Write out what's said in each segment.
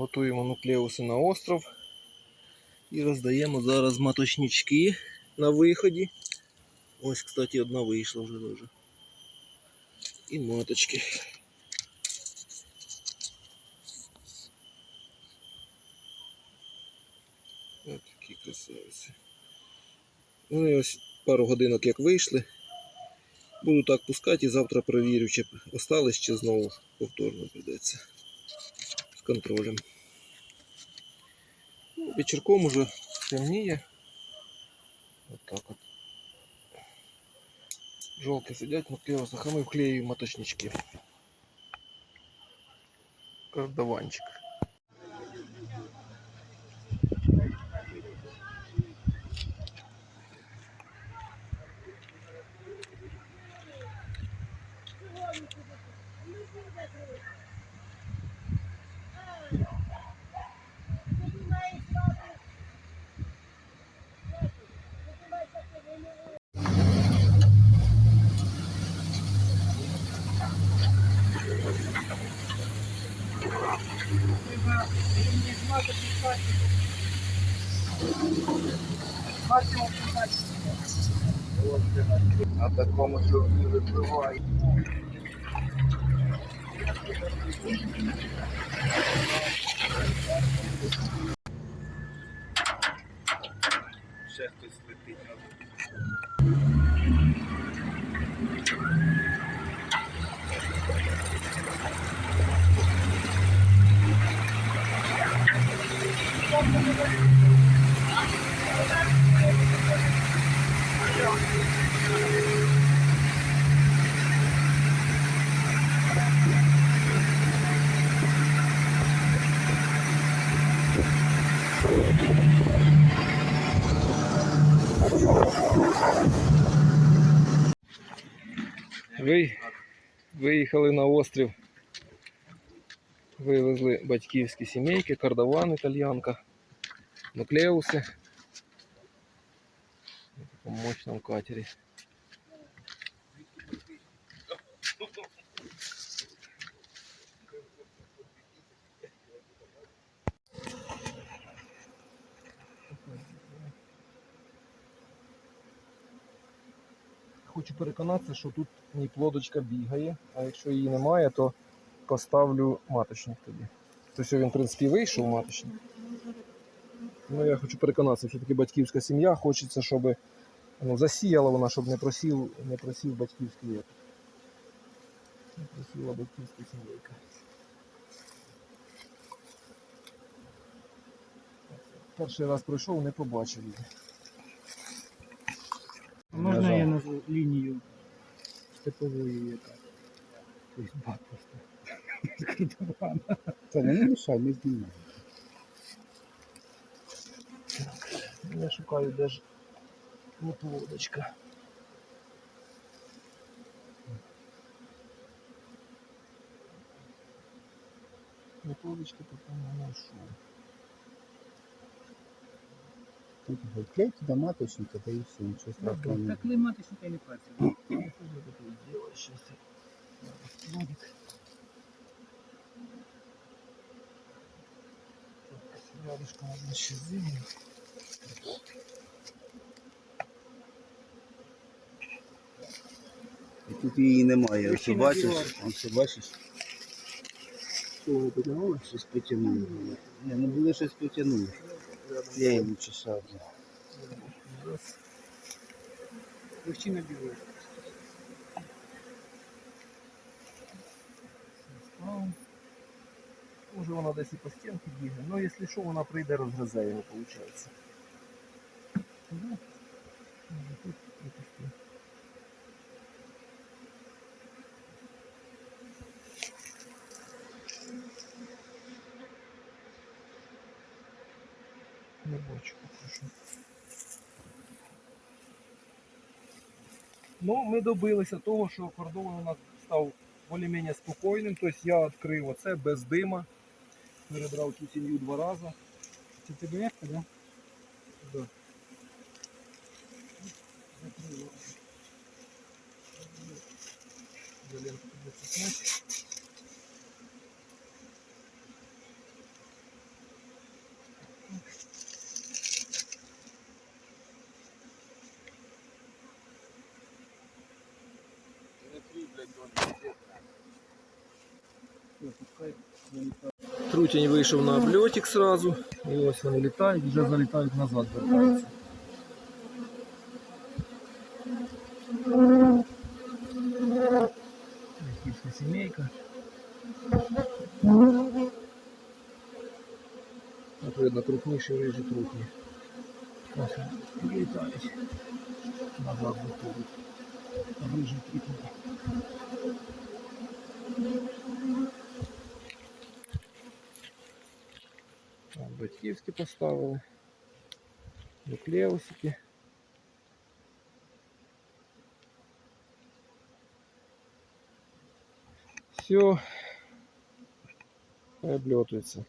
Готуємо нуклеуси на остров. І роздаємо зараз маточнички на виході. Ось, кстати, одна вийшла вже дуже. І маточки. Ось такі красавиці. Ну і ось пару годинок як вийшли. Буду так пускати і завтра перевірю, чи остались, чи знову повторно прийдеться з контролем. Ну, вечірком уже темніє. От так от. Жовті сидять на клеосах, а ми вклеюємо маточнички. Кардаванчик. На такому човні випливає. Ви виїхали на острів. Вивезли батьківські сімейки, кардаван італьянка, нуклеуси. На такому мощному катері. Хочу переконатися, що тут ні плодочка бігає, а якщо її немає, то поставлю маточник тоді. Тобто він, в принципі, вийшов маточник. Ну, я хочу переконатися, що таки батьківська сім'я, хочеться, щоб ну, засіяла вона, щоб не просів, не просів батьківський вік. Не просіла батьківська сімейка. Перший раз пройшов, не побачив її. Можна я назву лінію степової яка? Тобто батоста. Це не мішай, не знімай. Я шукаю де ж от лодочка. От лодочка поки не знайшов. Тут клей туди маточника, та і все, нічого страшного. Так немає. клеймати що не працює. Ну, Що ж я тут зробив? Щас я- Лодик. Так, Рядышком одна ще зимня. І тут її немає. Ось бачиш, біла. ось бачиш, Чого потягнули? щось потягнуло. Ні, ну буде щось потягнуло. Я її чесав. Вощина білої. Може вона десь і по стінці бігає. Ну, якщо що, вона прийде, розгризе його, виходить. Ну, може, тут припусти. Не бачу, попрошу. Ну, ми добилися того, що кордон у нас став більш-менш спокійним. Тобто я відкрив оце без дима. Перебрав цю сім'ю два рази. Це ТБФ, да? Да. Трутень вышел на облетик сразу, і ось вони літають, вже залітають назад, вертаються. От видно, крупніші рижі трутні. Ось вони літають. Назад виходять. Рижі квітні. От Батьківські поставили. Нуклеусики. Все. Облетуется.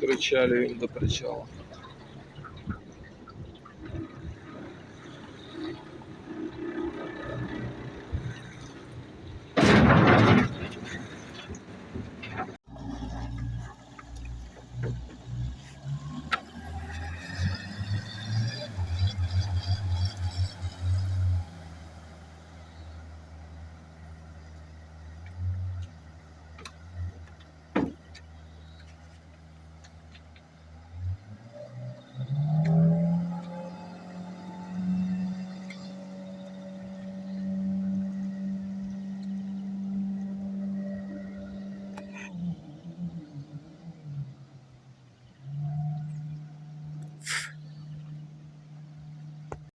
Причалюємо до причала.